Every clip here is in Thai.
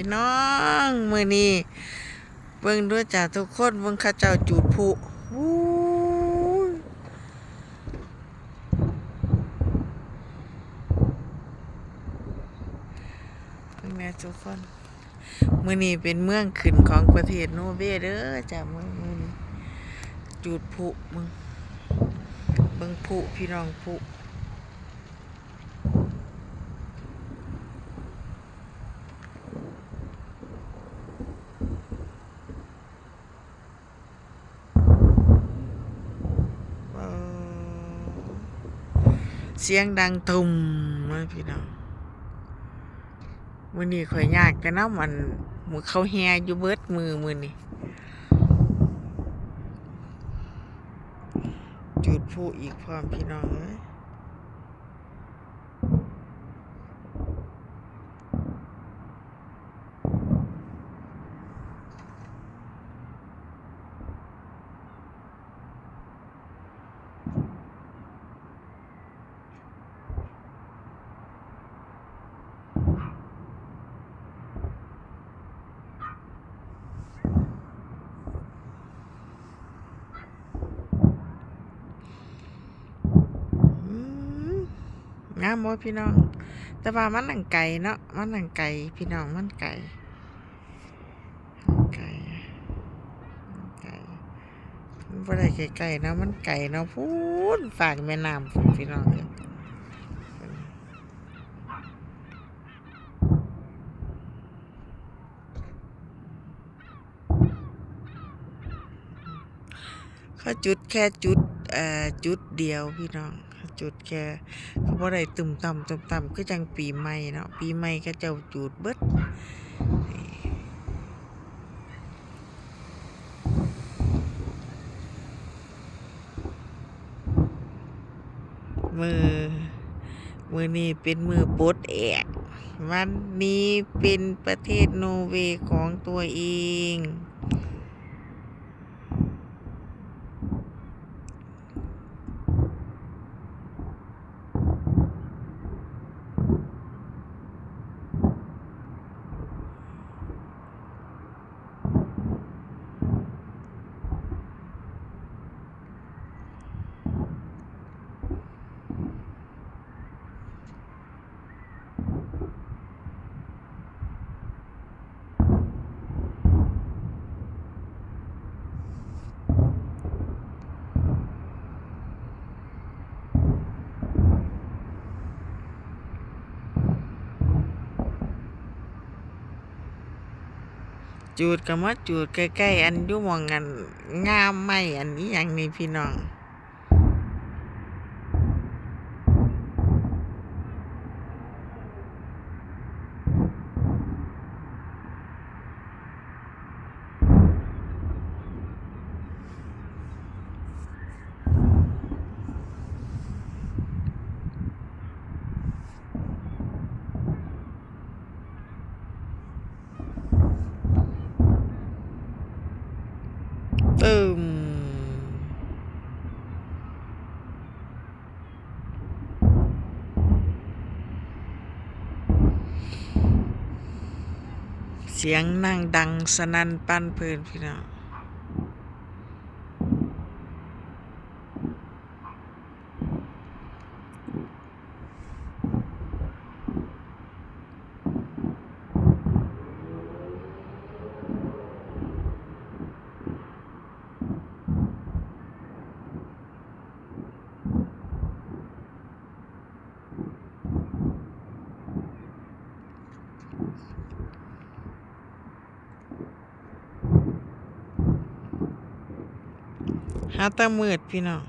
พี่น้องมือนี้เบิ่งด้วยจ้าทุกคนเบิ่งข้าเจ้าจูดผุวู้แม่ทุกคนมือนี้เป็นเมืองขึ้นของประเทศโนเวเด้อจ้ามือมือนี้จูดผุมึงเบิ่งผุพี่น้องผุ เอ่อ เสียงดังทุ่มนะพี่น้องมือนี้ข่อยยากแต่เนาะมันมือเขาแฮอยู่เบิดมือมือนี่จุดผู้อีกพร้อมพี่น้องเอ้ยอืมงามบ่พี่น้อง แต่ว่ามันหนังไก่เนาะมันหนังไก่พี่น้องมันไก่ไก่ไก่มันบ่ได้ไก่ๆเนาะมันไก่เนาะพูนฝากแม่น้ำพี่น้องเอ้ยเขาจุดแค่จุดเอ่อจุดเดียวพี่น้อง จุดแค่เขาบ่ได้ตุ่มต่ำตุ่มต่ำคือจังปีใหม่เนาะปีใหม่ก็เจ้าจุดเบิดมือมือนี้เป็นมือปดแอกวันนี้เป็นประเทศโนเวย์ของตัวเอง จูดก็มาจูดใกล้ๆอันอยู่หมองอันงามไม่อันนี้อย่างนี้พี่น้อง ตึม เสียงนั่งดังสนั่นปั้นเพลินพี่น้องาตามืดพี่น้อง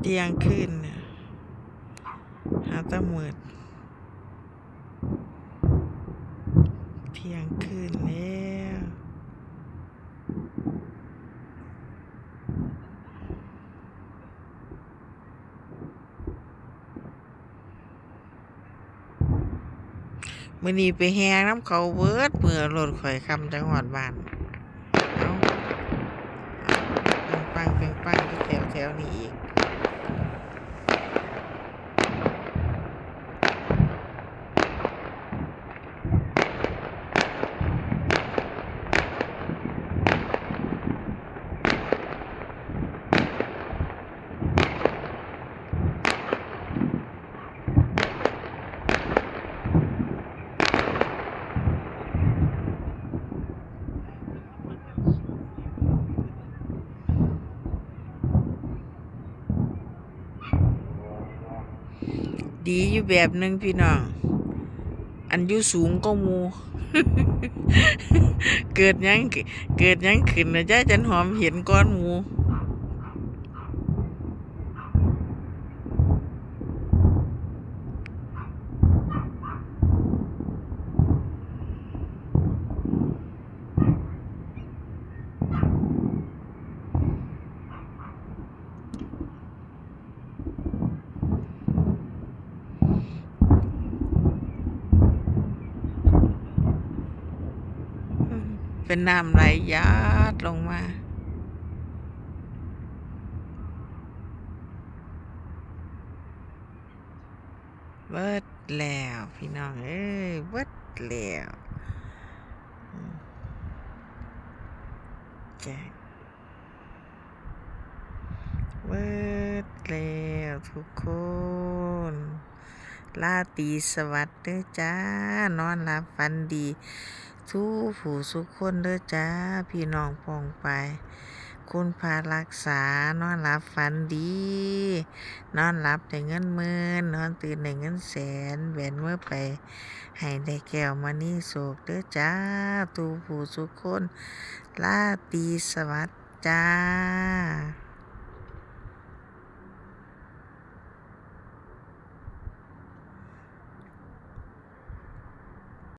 เตียงขึ้นเนี่ยหาตามืดเที่ยงคืนแล้วมื้อนี้ไปแฮน้ำเขาเบิดเมื่อรถข่อยคำจังหวัดบ้าน เอา ปังเปังปังปังแถวแถวนี้อีก ดีอยู่แบบหนึงพี่น้อง อันอยู่สูงก็มู เกิดยังเกิดยังขึ้นนะจ้าจันหอมเห็นก้อนหมู เป็นน้ำไหลยาดลงมา เบิดแล้วพี่น้องเอ้ยเบิดแล้วแจ้งเบิดแล้วทุกคนลาตีสวัสดิ์เด้อจ้า นอนหลับฝันดี ทุกผู้สุกคนเด้อจ้า พี่น้องปองไป คุณพารักษานอนหลับฝันดี นอนหลับได้เงินหมื่นนอนตื่นได้เงินแสนแหวนเมื่อไป ให้ได้แก้วมานี่โศกเด้อจ้าตูผู้สุกคนลาตีสวัสดิ์จ้า